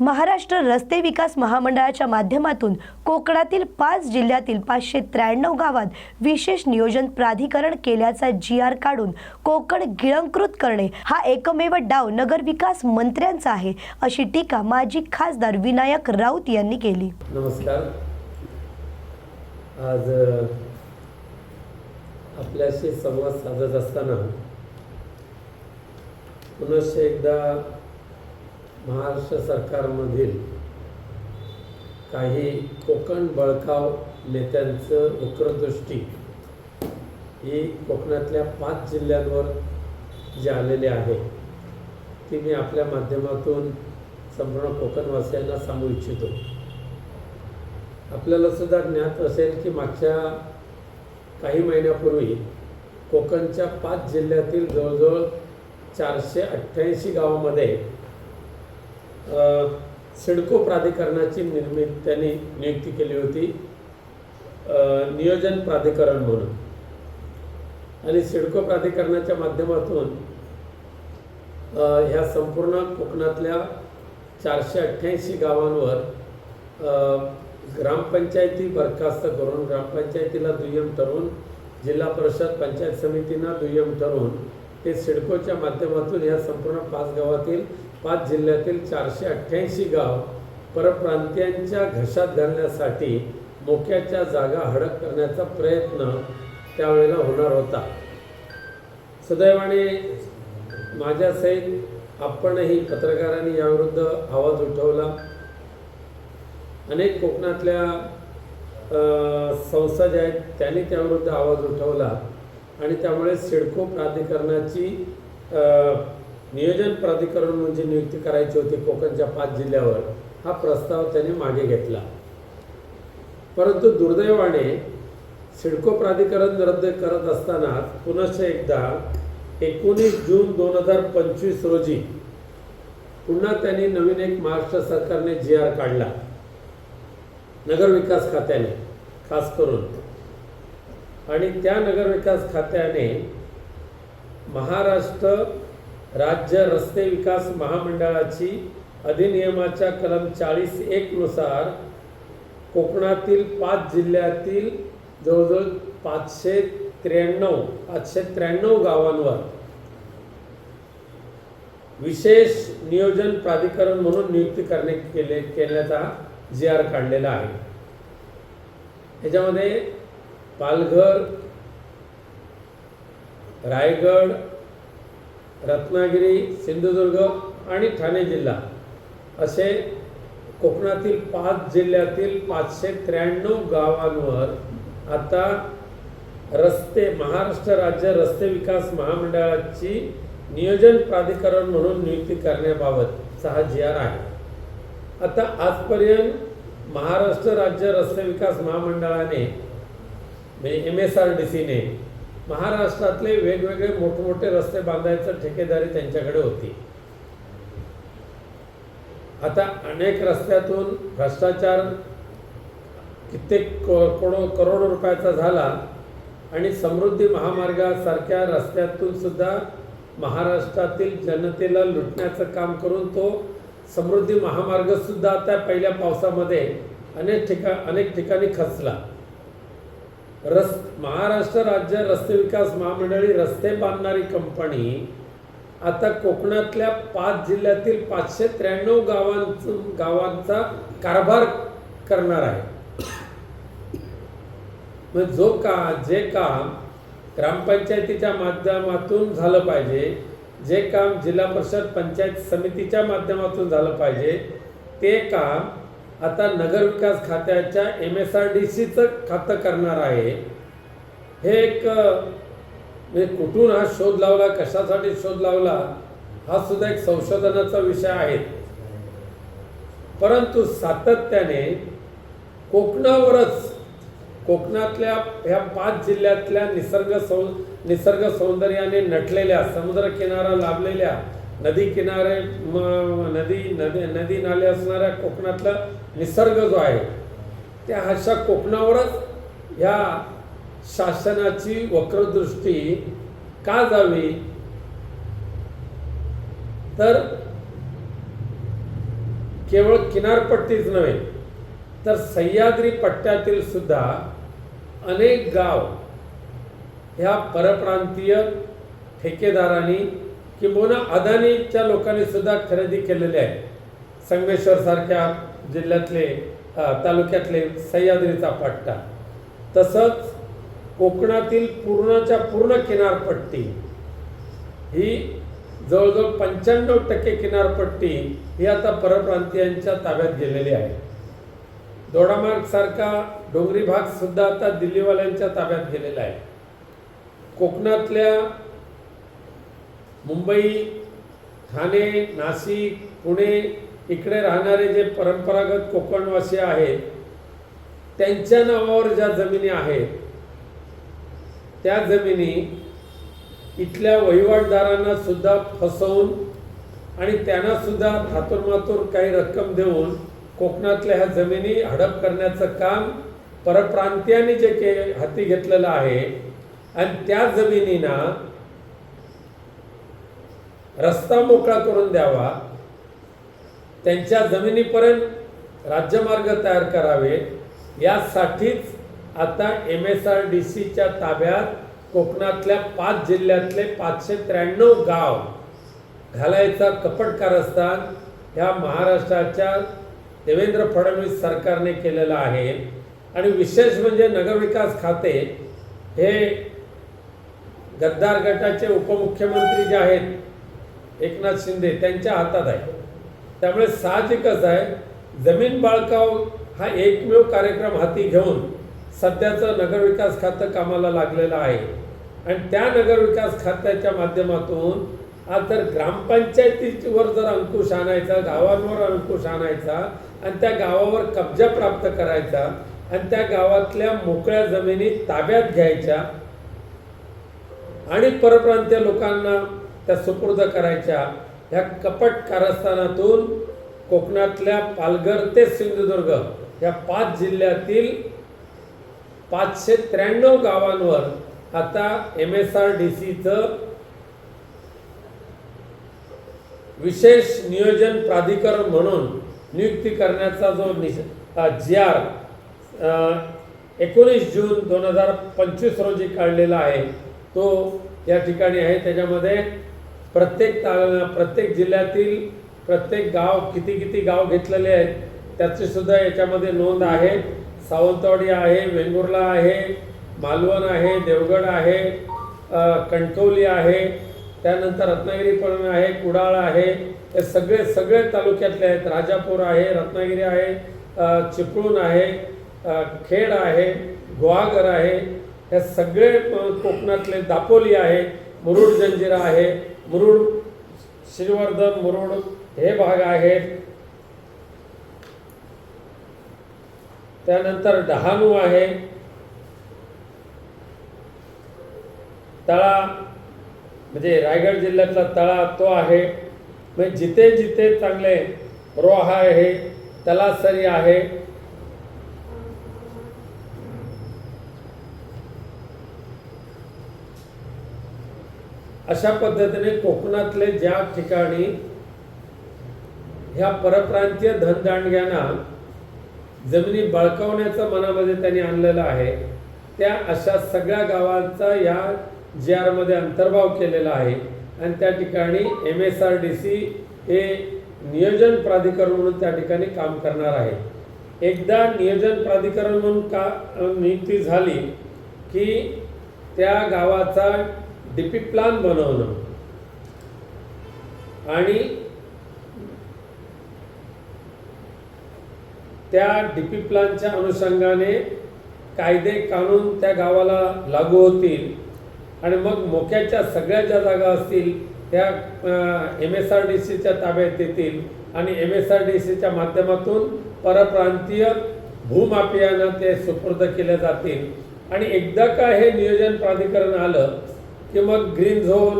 महाराष्ट्र रस्ते विकास महामंडळाच्या माध्यमातून कोकणातील पाच जिल्ह्यातील पाचशे त्र्याण्णव गावात विशेष नियोजन प्राधिकरण केल्याचा जी आर काढून कोकण गिळंकृत करणे हा एकमेव डाव नगरविकास मंत्र्यांचा आहे अशी टीका माजी खासदार विनायक राऊत यांनी केली. नमस्कार. आज आपल्याशी संवाद साधत असताना पुनश्च एकदा महाराष्ट्र सरकारमधील काही कोकण बळकाव नेत्यांचं वक्रदृष्टी ही कोकणातल्या पाच जिल्ह्यांवर जी आलेली आहे ती मी आपल्या माध्यमातून संपूर्ण कोकणवासियांना सांगू इच्छितो. आपल्याला सुद्धा ज्ञात असेल की मागच्या काही महिन्यापूर्वी कोकणच्या पाच जिल्ह्यातील जवळजवळ चारशे अठ्ठ्याऐंशी गावामध्ये सिडको प्राधिकरणाची निर्मिती त्यांनी नियुक्ती केली होती. नियोजन प्राधिकरण म्हणून. आणि सिडको प्राधिकरणाच्या माध्यमातून ह्या संपूर्ण कोकणातल्या चारशे अठ्ठ्याऐंशी गावांवर ग्रामपंचायती बरखास्त करून ग्रामपंचायतीला दुय्यम ठरवून जिल्हा परिषद पंचायत समितींना दुय्यम ठरवून ते सिडकोच्या माध्यमातून ह्या संपूर्ण पाच गावातील पाच जिल्ह्यातील चारशे अठ्ठ्याऐंशी गाव परप्रांतीयांच्या घशात घालण्यासाठी मोक्याच्या जागा हडप करण्याचा प्रयत्न त्यावेळेला होणार होता. सुदैवाने माझ्यासहित आपणही पत्रकारांनी याविरुद्ध आवाज उठवला. अनेक कोकणातल्या संस्था ज्या आहेत त्यांनी त्याविरुद्ध आवाज उठवला. आणि त्यामुळे सिडको प्राधिकरणाची नियोजन प्राधिकरण म्हणजे नियुक्ती करायची होती कोकणच्या पाच जिल्ह्यावर हा प्रस्ताव त्यांनी मागे घेतला. परंतु दुर्दैवाने सिडको प्राधिकरण रद्द करत असताना पुनश्च एकदा एकोणीस जून दोन हजार पंचवीस रोजी पुन्हा त्यांनी नवीन एक महाराष्ट्र सरकारने जी आर काढला. नगरविकास खात्याने खास करून. आणि त्या नगरविकास खात्याने महाराष्ट्र राज्य रस्ते विकास महामंडळाची अधिनियमाच्या कलम चाळीस एकनुसार कोकणातील पाच जिल्ह्यातील जवळजवळ पाचशे त्र्याण्णव पाचशे त्र्याण्णव गावांवर विशेष नियोजन प्राधिकरण म्हणून नियुक्ती करणे केले केल्याचा जी आर काढलेला आहे. ह्याच्यामध्ये पालघर रायगड रत्नागिरी सिंधुदुर्ग आणि ठाणे जिल्हा. असे कोकणातील पाच जिल्ह्यातील पाचशे त्र्याण्णव गावांवर आता रस्ते महाराष्ट्र राज्य रस्ते विकास महामंडळाची नियोजन प्राधिकरण म्हणून नियुक्ती करण्याबाबत सहा जी आर आहे. आता आजपर्यंत महाराष्ट्र राज्य रस्ते विकास महामंडळाने म्हणजे एम एस आर डी सीने महाराष्ट्रातले वेगवेगळे मोठमोठे रस्ते बांधायचं ठेकेदारी त्यांच्याकडे होती. आता अनेक रस्त्यातून भ्रष्टाचार कित्येक करोडो करोडो रुपयाचा झाला आणि समृद्धी महामार्गासारख्या रस्त्यातून सुद्धा महाराष्ट्रातील जनतेला लुटण्याचं काम करून तो समृद्धी महामार्ग सुद्धा आता पहिल्या पावसामध्ये अनेक ठिका अनेक ठिकाणी खचला. रस महाराष्ट्र राज्य रस्ते विकास महामंडळी रस्ते बांधणारी कंपनी आता कोकणातल्या पाच जिल्ह्यातील पाचशे त्र्याण्णव गावांच गावांचा कारभार करणार आहे. मग जो का जे काम ग्रामपंचायतीच्या माध्यमातून झालं पाहिजे जे काम जिल्हा परिषद पंचायत समितीच्या माध्यमातून झालं पाहिजे ते काम आता नगरविकास खात्याच्या एम एस आर डी सीचं खातं करणार आहे. हे एक म्हणजे कुठून हा शोध लावला कशासाठी शोध लावला हा सुद्धा एक संशोधनाचा विषय आहे. परंतु सातत्याने कोकणावरच कोकणातल्या ह्या पाच जिल्ह्यातल्या निसर्ग सौ निसर्ग सौंदर्याने नटलेल्या समुद्र किनारा लाभलेल्या नदी किनारे म- नदी नदी नदी नाले असणाऱ्या कोकणातलं निसर्ग जो आहे त्या अशा कोकणावरच ह्या शासनाची वक्रदृष्टी का जावी? तर केवळ किनारपट्टीच नव्हे तर सह्याद्री पट्ट्यातील सुद्धा अनेक गाव ह्या परप्रांतीय ठेकेदारांनी किंबहुना अदानीच्या लोकांनी सुद्धा खरेदी केलेले आहे संगमेश्वर सारख्या जिल्ह्यातले तालुक्यातले सह्याद्रीचा पट्टा. तसंच कोकणातील पूर्णाच्या पूर्ण किनारपट्टी ही जवळजवळ पंच्याण्णव टक्के किनारपट्टी ही आता परप्रांतीयांच्या ताब्यात गेलेली आहे. दोडामार्गसारखा डोंगरी भागसुद्धा आता दिल्लीवाल्यांच्या ताब्यात गेलेला आहे. कोकणातल्या मुंबई ठाणे नाशिक पुणे इकडे राहणारे जे परंपरागत कोकणवासी आहेत त्यांच्या नावावर ज्या जमिनी आहेत त्या जमिनी इथल्या वहिवाटदारांना सुद्धा फसवून आणि त्यांना सुद्धा थातुरमातुर काही रक्कम देऊन कोकणातल्या ह्या जमिनी हडप करण्याचं काम परप्रांतीयांनी जे के हाती घेतलेलं आहे आणि त्या जमिनींना रस्ता मोकळा करून द्यावा. त्यांच्या जमिनीपर्यंत राज्यमार्ग तयार करावे. यासाठीच आता एम एस आर डी सीच्या ताब्यात कोकणातल्या पाच जिल्ह्यातले पाचशे त्र्याण्णव गाव घालायचा कपट कारस्थान ह्या महाराष्ट्राच्या देवेंद्र फडणवीस सरकारने केलेलं आहे. आणि विशेष म्हणजे नगरविकास खाते हे गद्दार गटाचे उपमुख्यमंत्री जे आहेत एकनाथ शिंदे त्यांच्या हातात आहे. त्यामुळे साहजिकच आहे. जमीन बाळकाव हा एकमेव कार्यक्रम हाती घेऊन सध्याचं नगरविकास खातं कामाला लागलेलं आहे. आणि त्या नगरविकास खात्याच्या माध्यमातून आज जर ग्रामपंचायतीवर जर अंकुश आणायचा गावांवर अंकुश आणायचा आणि त्या गावावर कब्जा प्राप्त करायचा आणि त्या गावातल्या मोकळ्या जमिनी ताब्यात घ्यायच्या आणि परप्रांतीय लोकांना त्या सुपूर्द करायच्या ह्या कपट कारस्थानातून कोकणातल्या पालघर ते सिंधुदुर्ग या पाच जिल्ह्यातील पाचशे त्र्याण्णव गावांवर आता एम एस आर डी सीचं विशेष नियोजन प्राधिकरण म्हणून नियुक्ती करण्याचा जो जी आर एकोणीस जून दोन हजार पंचवीस रोजी काढलेला आहे तो या ठिकाणी आहे. त्याच्यामध्ये प्रत्येक ता प्रत्येक जिल्ह्यातील प्रत्येक गाव किती किती गाव घेतलेले आहेत त्याची सुद्धा याच्यामध्ये नोंद आहे. सावंतवाडी आहे वेंगुर्ला आहे मालवण आहे देवगड आहे कणकवली आहे त्यानंतर रत्नागिरी पण आहे कुडाळ आहे हे सगळे सगळे तालुक्यातले आहेत. राजापूर आहे रत्नागिरी आहे चिपळूण आहे खेड आहे गुहागर आहे हे सगळे कोकणातले दापोली आहे मुरुड जंजिरा आहे मुरुड श्रीवर्धन मुरुड हे भाग आहेत. त्यानंतर डहाणू आहे. तळा म्हणजे रायगड जिल्ह्यातला तळा तो आहे. म्हणजे जिथे जिथे चांगले रोहा आहे तलासरी आहे. अशा पद्धतीने कोकणातले ज्या ठिकाणी ह्या परप्रांतीय धनदांडग्यांना जमिनी बळकवण्याचं मनामध्ये त्यांनी आणलेलं आहे त्या अशा सगळ्या गावांचा या जी आरमध्ये अंतर्भाव केलेला आहे आणि त्या ठिकाणी M S R D C हे नियोजन प्राधिकरण म्हणून त्या ठिकाणी काम करणार आहे. एकदा नियोजन प्राधिकरण म्हणून का नियुक्ती झाली की त्या गावाचा डीपी प्लान बनवणं. आणि त्या डीपी प्लानच्या अनुषंगाने कायदे कानून त्या गावाला लागू होतील. आणि मग मोक्याच्या सगळ्या ज्या जागा असतील त्या एम एस आर डी सीच्या ताब्यात येतील. आणि एम एस आर डी सीच्या माध्यमातून परप्रांतीय भूमाफियांना ते सुपूर्द केले जातील. आणि एकदा का हे नियोजन प्राधिकरण आलं की मग ग्रीन झोन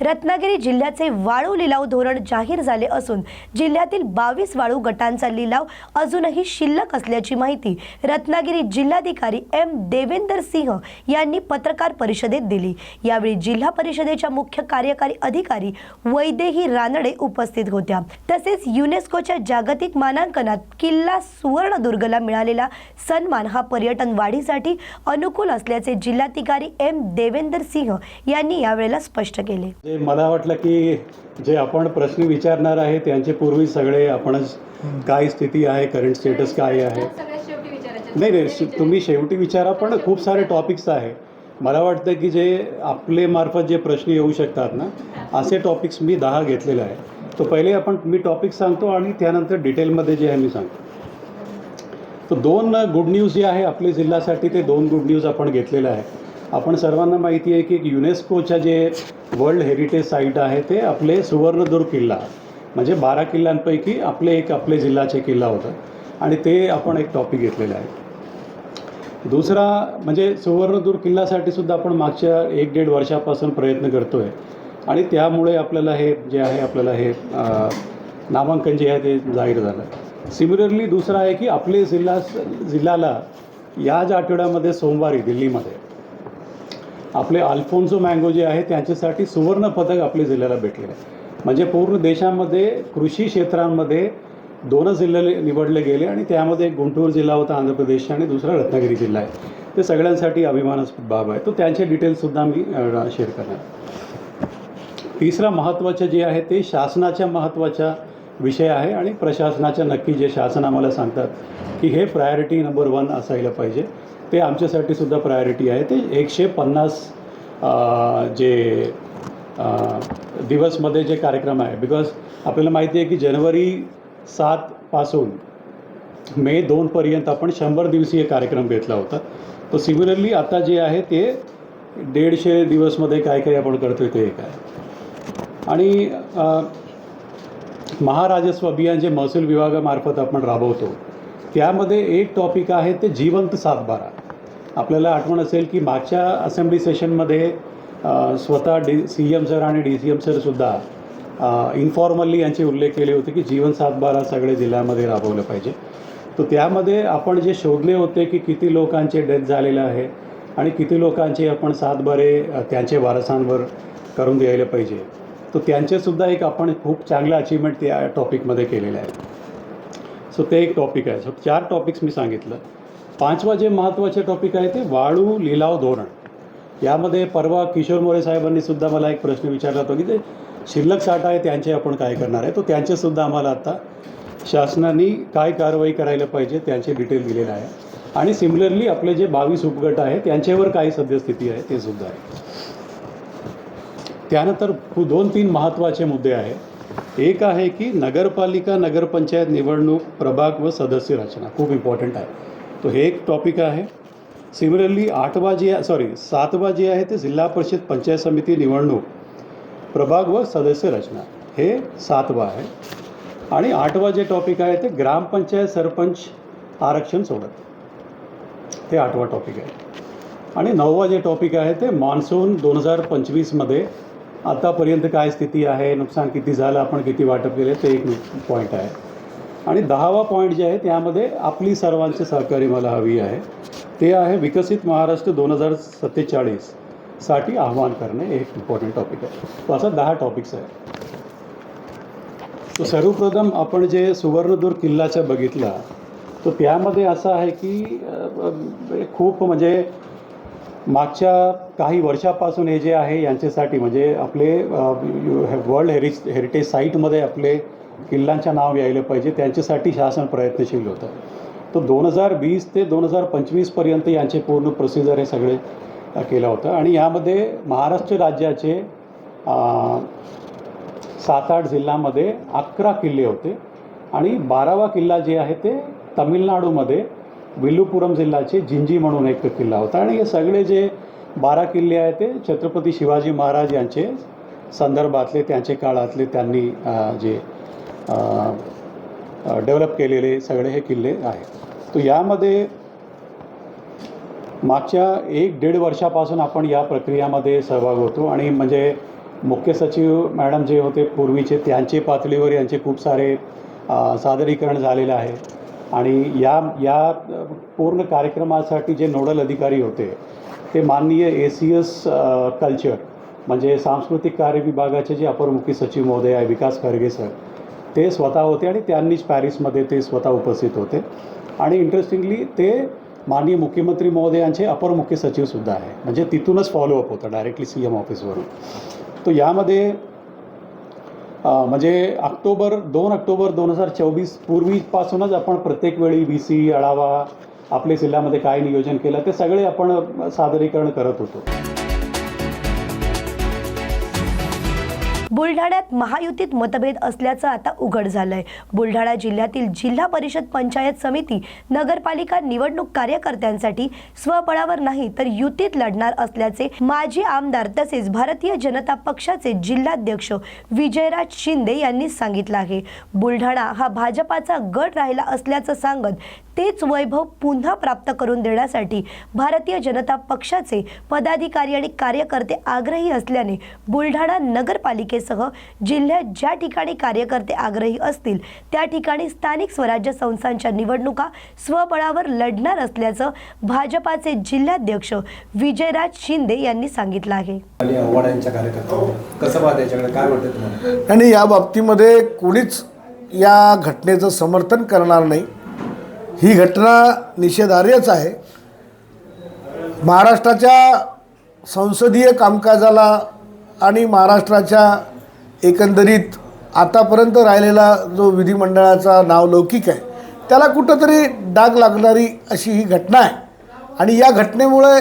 रत्नागिरी जिल्ह्याचे वाळू लिलाव धोरण जाहीर झाले असून जिल्ह्यातील बावीस वाळू गटांचा लिलाव अजूनही शिल्लक असल्याची माहिती रत्नागिरी जिल्हाधिकारी एम देवेंदर सिंह यांनी पत्रकार परिषदेत दिली. यावेळी जिल्हा परिषदेच्या मुख्य कार्यकारी अधिकारी वैदेही रानडे उपस्थित होत्या. तसेच युनेस्कोच्या जागतिक मानांकनात किल्ला सुवर्णदुर्गला मिळालेला सन्मान हा पर्यटन वाढीसाठी अनुकूल असल्याचे जिल्हाधिकारी एम देवेंदर सिंह यांनी यावेळेला स्पष्ट केले. जे मला वाटलं की जे आपण प्रश्न विचारणार आहे त्यांचे पूर्वी सगळे आपणच काय स्थिती आहे करंट स्टेटस काय आहे? नाही नाही तुम्ही शेवटी विचारा पण खूप सारे टॉपिक्स आहे. मला वाटतं की जे आपले मार्फत जे प्रश्न येऊ शकतात ना असे टॉपिक्स मी दहा घेतलेले आहे तो पहिले आपण मी टॉपिक सांगतो आणि त्यानंतर डिटेलमध्ये जे आहे मी सांगतो. तर दोन गुड न्यूज जे आहे आपल्या जिल्ह्यासाठी ते दोन गुड न्यूज आपण घेतलेलं आहे आपण सर्वांना माहिती आहे की एक युनेस्कोच्या जे वर्ल्ड हेरिटेज साईट आहे ते आपले सुवर्णदुर्ग किल्ला. म्हणजे बारा किल्ल्यांपैकी आपले एक आपले जिल्ह्याचे किल्ला होतं. आणि ते आपण एक टॉपिक घेतलेलं आहे. दुसरा म्हणजे सुवर्णदुर्ग किल्ल्यासाठी सुद्धा आपण मागच्या एक दीड वर्षापासून प्रयत्न करतो आहे आणि त्यामुळे आपल्याला हे जे आहे आपल्याला हे नामांकन जे आहे ते जाहीर झालं. सिमिलरली दुसरा आहे की आपले जिल्हा जिल्ह्याला याच आठवड्यामध्ये सोमवारी दिल्लीमध्ये आपले अल्फोन्सो मँगो जे आहे त्यांच्यासाठी सुवर्ण पदक आपल्या जिल्ह्याला भेटले आहे. म्हणजे पूर्ण देशामध्ये कृषी क्षेत्रांमध्ये दोनच जिल्हे निवडले गेले आणि त्यामध्ये एक गुंटूर जिल्हा होता आंध्र प्रदेश आणि दुसरा रत्नागिरी जिल्हा आहे. ते सगळ्यांसाठी अभिमानास्पद बाब आहे. तो त्यांचे डिटेल्ससुद्धा मी शेअर करणार. तिसरा महत्त्वाचं जे आहे ते शासनाच्या महत्त्वाच्या विषय आहे आणि प्रशासनाच्या नक्की जे शासन आम्हाला सांगतात की हे प्रायोरिटी नंबर वन असायला पाहिजे. ते आमच्यासाठी सुद्धा प्रायोरिटी आहे. ते एकशे पन्नास जे दिवसमध्ये जे कार्यक्रम आहे. बिकॉज आपल्याला माहिती आहे की जानेवारी सातपासून मे दोनपर्यंत आपण शंभर दिवसीय कार्यक्रम घेतला होता. तर सिमिलरली आता जे आहे ते दीडशे दिवसमध्ये काय काय आपण करतो ते एक आहे. आणि महाराजस्व अभियान जे महसूल विभागामार्फत आपण राबवतो त्यामध्ये एक टॉपिक आहे ते जिवंत सातबारा. आपल्याला आठवण असेल की मागच्या असेंब्ली सेशनमध्ये स्वतः D C M sir and D C M सरसुद्धा informally यांचे उल्लेख केले होते की जीवन सातबारा सगळे जिल्ह्यामध्ये राबवलं पाहिजे. तर त्यामध्ये आपण जे शोधले होते की किती लोकांचे डेथ झालेलं आहे आणि किती लोकांचे आपण सातबारे त्यांचे वारसांवर करून द्यायला पाहिजे तर त्यांचेसुद्धा एक आपण खूप चांगलं अचिव्हमेंट त्या टॉपिकमध्ये केलेलं आहे. सो ते एक टॉपिक आहे. सो चार टॉपिक्स मी सांगितलं. पाचवा जे महत्त्वाचे टॉपिक आहे ते वाळू लिलाव धोरण. यामध्ये परवा किशोर मोरे साहेबांनी सुद्धा मला एक प्रश्न विचारला होता की ते शिल्लक साठा आहे त्यांचे आपण काय करणार आहे? तो त्यांचेसुद्धा आम्हाला आता शासनाने काय कारवाई करायला पाहिजे त्यांचे डिटेल दिलेलं आहे. आणि सिमिलरली आपले जे बावीस उपगट आहेत त्यांच्यावर काय सद्यस्थिती आहे ते सुद्धा आहे. त्यानंतर दोन तीन महत्त्वाचे मुद्दे आहे. एक आहे की नगरपालिका नगरपंचायत निवडणूक प्रभाग व सदस्य रचना खूप इम्पॉर्टंट आहे. तो हे एक टॉपिक आहे. सिमिलरली आठवा जे सॉरी सातवा जे आहे ते जिल्हा परिषद पंचायत समिती निवडणूक प्रभाग व सदस्य रचना हे सातवा आहे. आणि आठवा जे टॉपिक आहे ते ग्रामपंचायत सरपंच आरक्षण सोडत. ते आठवा टॉपिक आहे. आणि नववा जे टॉपिक आहे ते मान्सून दोन हजार पंचवीसमध्ये आतापर्यंत काय स्थिती आहे नुकसान किती झालं आपण किती वाटप केले ते एक पॉईंट आहे. आणि दहावा पॉईंट जे आहे त्यामध्ये आपली सर्वांची सहकारी मला हवी आहे. ते आहे विकसित महाराष्ट्र दोन हजार सत्तेचाळीससाठी आव्हान करणे हे एक इम्पॉर्टंट टॉपिक आहे. तो असा दहा टॉपिक्स आहे. तो सर्वप्रथम आपण जे सुवर्णदुर्ग किल्ल्याचा बघितला तर त्यामध्ये असं आहे की खूप म्हणजे मागच्या काही वर्षापासून हे जे आहे यांच्यासाठी म्हणजे आपले वर्ल्ड हेरि हेरिटेज साईटमध्ये आपले किल्ल्यांच्या नाव यायला पाहिजे. त्यांच्यासाठी शासन प्रयत्नशील होतं. तर दोन हजार वीस ते दोन हजार पंचवीसपर्यंत यांचे पूर्ण प्रोसिजर हे सगळे केलं होतं. आणि यामध्ये महाराष्ट्र राज्याचे सात आठ जिल्ह्यामध्ये अकरा किल्ले होते. आणि बारावा किल्ला जे आहे ते तमिळनाडूमध्ये विल्लुपुरम जिल्ह्याचे जिंजी म्हणून एक किल्ला होता. आणि हे सगळे जे बारा किल्ले आहेत ते छत्रपती शिवाजी महाराज यांचे संदर्भातले त्यांचे काळातले त्यांनी जे डेव्हलप केलेले सगळे हे किल्ले आहेत. तर यामध्ये मागच्या एक दीड वर्षापासून आपण या प्रक्रियामध्ये सहभाग होतो आणि म्हणजे मुख्य सचिव मॅडम जे होते पूर्वीचे त्यांचे पातळीवर यांचे खूप सारे सादरीकरण झालेलं आहे. आणि या या पूर्ण कार्यक्रमासाठी जे नोडल अधिकारी होते ते माननीय ए सी एस कल्चर म्हणजे सांस्कृतिक कार्य विभागाचे जे अपर मुख्य सचिव महोदय आहे विकास खरगे सर ते स्वतः होते आणि त्यांनीच पॅरिसमध्ये ते स्वतः उपस्थित होते. आणि इंटरेस्टिंगली ते माननीय मुख्यमंत्री महोदयांचे अपर मुख्य सचिवसुद्धा आहे. म्हणजे तिथूनच फॉलोअप होतं डायरेक्टली सी एम ऑफिसवरून तो यामध्ये म्हणजे ऑक्टोबर दोन ऑक्टोबर दोन हजार चोवीस पूर्वीपासूनच आपण प्रत्येक वेळी व्ही सी आढावा आपल्या जिल्ह्यामध्ये काय नियोजन केलं ते सगळे आपण सादरीकरण करत होतो. बुलढाण्यात महायुतीत मतभेद असल्याचं आता उघड झालंय. बुलढाणा जिल्ह्यातील जिल्हा परिषद पंचायत समिती नगरपालिका निवडणूक कार्यकर्त्यांसाठी स्वबळावर नाही तर युतीत लढणार असल्याचे माजी आमदार तसेच भारतीय जनता पक्षाचे जिल्हाध्यक्ष विजयराज शिंदे यांनी सांगितलं आहे. बुलढाणा हा भाजपाचा गट राहिला असल्याचं सांगत तेच वैभव पुन्हा प्राप्त करून देण्यासाठी भारतीय जनता पक्षाचे पदाधिकारी आणि कार्यकर्ते आग्रही असल्याने बुलढाणा नगरपालिकेसह जिल्ह्यात ज्या ठिकाणी कार्यकर्ते आग्रही असतील त्या ठिकाणी स्थानिक स्वराज्य संस्थांच्या निवडणुका स्वबळावर लढणार असल्याचं भाजपाचे जिल्हाध्यक्ष विजयराज शिंदे यांनी सांगितलं आहे. आणि आव्हाड यांच्या कार्यकर्त्यांना कसं पाहता याच्याकडे काय वाटतं तुम्हाला? आणि या बाबतीमध्ये कोणीच या घटनेचं समर्थन करणार नाही. ही घटना निषेधार्हच आहे. महाराष्ट्राच्या संसदीय कामकाजाला आणि महाराष्ट्राच्या एकंदरीत आतापर्यंत राहिलेला जो विधिमंडळाचा नावलौकिक आहे त्याला कुठंतरी डाग लागणारी अशी ही घटना आहे. आणि या घटनेमुळे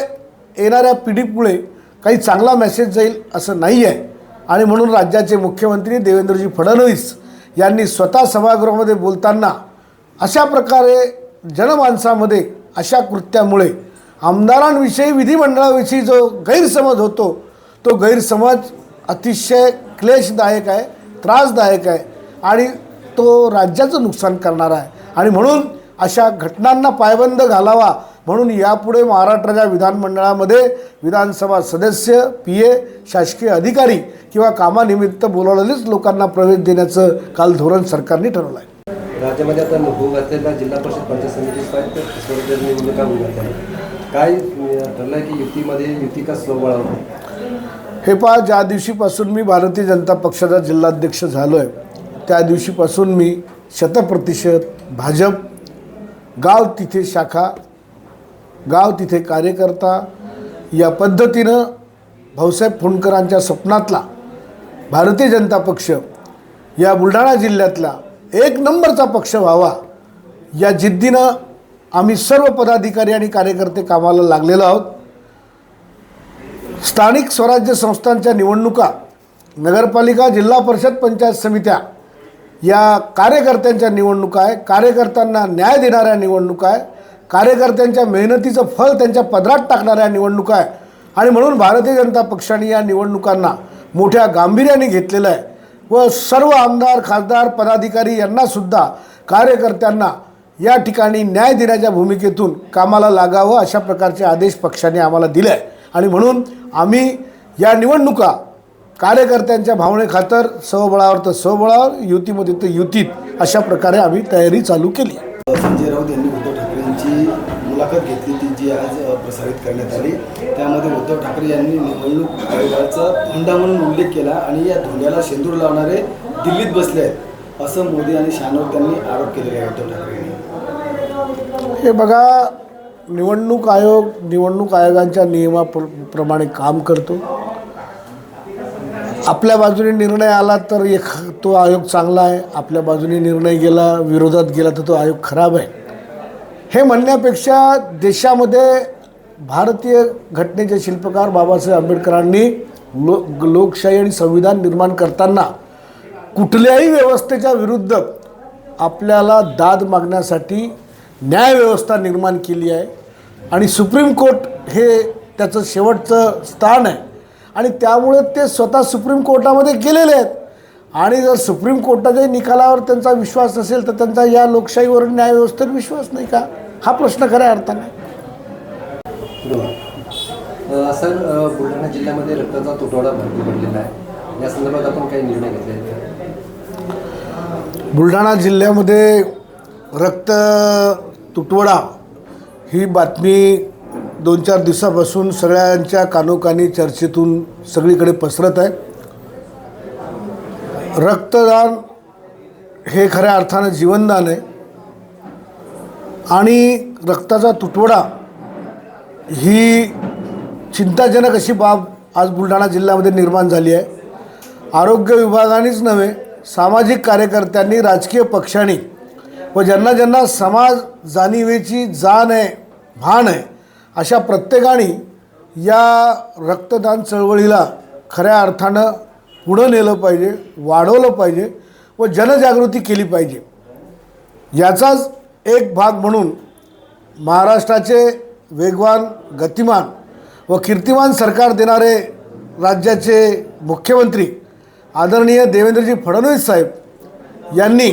येणाऱ्या पिढीमुळे काही चांगला मेसेज जाईल असं नाही आहे. आणि म्हणून राज्याचे मुख्यमंत्री देवेंद्रजी फडणवीस यांनी स्वतः सभागृहामध्ये बोलताना अशा प्रकारे जनमानसामध्ये अशा कृत्यामुळे आमदारांविषयी विधिमंडळाविषयी जो गैरसमज होतो तो गैरसमज अतिशय क्लेशदायक आहे त्रासदायक आहे आणि तो राज्याचं नुकसान करणारा आहे. आणि म्हणून अशा घटनांना पायबंद घालावा म्हणून यापुढे महाराष्ट्राच्या विधानमंडळामध्ये विधानसभा सदस्य पी ए शासकीय अधिकारी किंवा कामानिमित्त बोलावलेलेच लोकांना प्रवेश देण्याचं काल धोरण सरकारने ठरवलं आहे राज्यामध्ये आता होऊ घातलेला जिल्हा परिषद पंचायत समिती निवडणुका होऊ घातल्या काय ठरलंय की युतीमध्ये युती का स्वबळावर हे पहा ज्या दिवशीपासून मी भारतीय जनता पक्षाचा जिल्हाध्यक्ष झालो आहे त्या दिवशीपासून मी शतप्रतिशत भाजप गाव तिथे शाखा गाव तिथे कार्यकर्ता या पद्धतीनं भाऊसाहेब फुंडकरांच्या स्वप्नातला भारतीय जनता पक्ष या बुलढाणा जिल्ह्यातला एक नंबरचा पक्ष व्हावा. या जिद्दीनं आम्ही सर्व पदाधिकारी आणि कार्यकर्ते कामाला लागलेलो आहोत. स्थानिक स्वराज्य संस्थांच्या निवडणुका नगरपालिका जिल्हा परिषद पंचायत समित्या या कार्यकर्त्यांच्या निवडणुका आहे. कार्यकर्त्यांना न्याय देणाऱ्या निवडणुका आहे. कार्यकर्त्यांच्या मेहनतीचं फळ त्यांच्या पदरात टाकणाऱ्या निवडणुका आहे. आणि म्हणून भारतीय जनता पक्षाने या निवडणुकांना मोठ्या गांभीर्याने घेतलेलं आहे. व सर्व आमदार खासदार पदाधिकारी यांनासुद्धा कार्यकर्त्यांना या ठिकाणी न्याय देण्याच्या भूमिकेतून कामाला लागावं अशा प्रकारचे आदेश पक्षाने आम्हाला दिले आहे आणि म्हणून आम्ही या निवडणुका कार्यकर्त्यांच्या भावनेखातर स्वबळावर तर स्वबळावर युतीमध्ये तर युतीत अशा प्रकारे आम्ही तयारी चालू केली. संजय राऊत यांनी उद्धव ठाकरेंची मुलाखत घेतली ती जी आज प्रसारित करण्यात आली. त्यामध्ये उद्धव ठाकरे यांनी निवडणूक आयोगाचा धोंडा म्हणून उल्लेख केला आणि या धोंड्याला शेंदूर लावणारे दिल्लीत बसले आहेत असं मोदी आणि शहानवर त्यांनी आरोप केलेला आहे उद्धव ठाकरेंनी. हे बघा निवडणूक आयोग निवडणूक आयोगांच्या नियमाप्रमाणे काम करतो. आपल्या बाजूने निर्णय आला तर एक तो आयोग चांगला आहे. आपल्या बाजूने निर्णय गेला विरोधात गेला तर तो आयोग खराब आहे. हे म्हणण्यापेक्षा देशामध्ये भारतीय घटनेचे शिल्पकार बाबासाहेब आंबेडकरांनी लो लोकशाही आणि संविधान निर्माण करताना कुठल्याही व्यवस्थेच्या विरुद्ध आपल्याला दाद मागण्यासाठी न्यायव्यवस्था निर्माण केली आहे. आणि सुप्रीम कोर्ट हे त्याचं शेवटचं स्थान आहे. आणि त्यामुळे ते स्वतः सुप्रीम कोर्टामध्ये गेलेले आहेत. आणि जर सुप्रीम कोर्टाच्या निकालावर त्यांचा विश्वास नसेल तर त्यांचा या लोकशाहीवर न्यायव्यवस्थेवर विश्वास नाही का? हा प्रश्न खऱ्या अर्थाने. सर बुलढाणा जिल्ह्यामध्ये रक्ताचा तुटवडा भरपूर पडलेला आहे. या संदर्भात आपण काही निर्णय घेतले आहेत बुलढाणा जिल्ह्यामध्ये रक्त तुटवडा ही बातमी दोन चार दिवसापासून सगळ्यांच्या कानोकानी चर्चेतून सगळीकडे पसरत आहे. रक्तदान हे खऱ्या अर्थानं जीवनदान आहे. आणि रक्ताचा तुटवडा ही चिंताजनक अशी बाब आज बुलढाणा जिल्ह्यामध्ये निर्माण झाली आहे. आरोग्य विभागानेच नव्हे सामाजिक कार्यकर्त्यांनी राजकीय पक्षांनी व ज्यांना ज्यांना समाज जाणीवेची जाण आहे भान आहे अशा प्रत्येकाने या रक्तदान चळवळीला खऱ्या अर्थानं पुढं नेलं पाहिजे वाढवलं पाहिजे व जनजागृती केली पाहिजे. याचाच एक भाग म्हणून महाराष्ट्राचे वेगवान गतिमान व कीर्तिमान सरकार देणारे राज्याचे मुख्यमंत्री आदरणीय देवेंद्रजी फडणवीस साहेब यांनी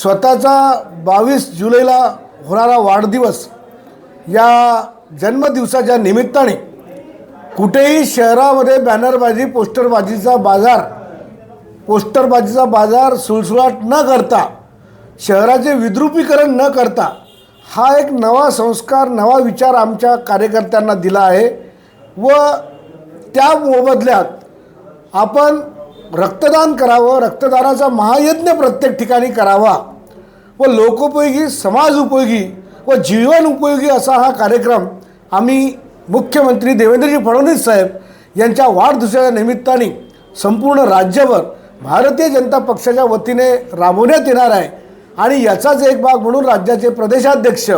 स्वतःचा बावीस जुलैला होणारा वाढदिवस या जन्मदिवसाच्या निमित्ताने कुठेही शहरामध्ये बॅनरबाजी पोस्टरबाजीचा बाजार पोस्टरबाजीचा बाजार सुळसुळाट न करता शहराचे विद्रुपीकरण न करता हा एक नवा संस्कार नवा विचार आमच्या कार्यकर्त्यांना दिला आहे व त्या मोबदल्यात आपण रक्तदान करावं रक्तदानाचा महायज्ञ प्रत्येक ठिकाणी करावा व लोकोपयोगी समाज उपयोगी व जीवन उपयोगी असा हा कार्यक्रम आम्ही मुख्यमंत्री देवेंद्रजी फडणवीस साहेब यांच्या वाढदिवसाच्या निमित्ताने संपूर्ण राज्यभर भारतीय जनता पक्षाच्या वतीने राबवण्यात येणार आहे. आणि याचाच एक भाग म्हणून राज्याचे प्रदेशाध्यक्ष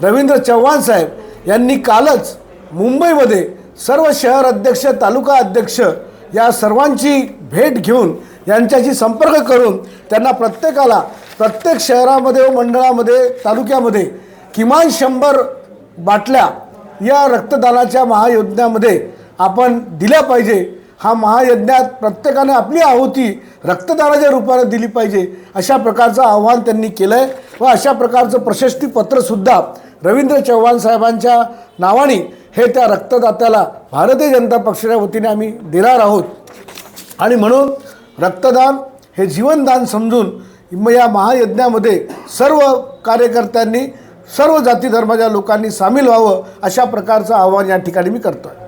रवींद्र चव्हाण साहेब यांनी कालच मुंबईमध्ये सर्व शहर अध्यक्ष तालुका अध्यक्ष या सर्वांची भेट घेऊन यांच्याशी संपर्क करून त्यांना प्रत्येकाला प्रत्येक शहरामध्ये व मंडळामध्ये तालुक्यामध्ये किमान शंभर बाटल्या या रक्तदानाच्या महायोजनामध्ये आपण दिल्या पाहिजे. हा महायज्ञात प्रत्येकाने आपली आहुती रक्तदानाच्या रूपाने दिली पाहिजे अशा प्रकारचं आव्हान त्यांनी केलं आहे व अशा प्रकारचं प्रशस्तीपत्रसुद्धा रवींद्र चव्हाण साहेबांच्या नावाने हे त्या रक्तदात्याला भारतीय जनता पक्षाच्या वतीने आम्ही देणार आहोत. आणि म्हणून रक्तदान हे जीवनदान समजून मग या महायज्ञामध्ये सर्व कार्यकर्त्यांनी सर्व जाती धर्माच्या लोकांनी सामील व्हावं अशा प्रकारचं आव्हान या ठिकाणी मी करतो आहे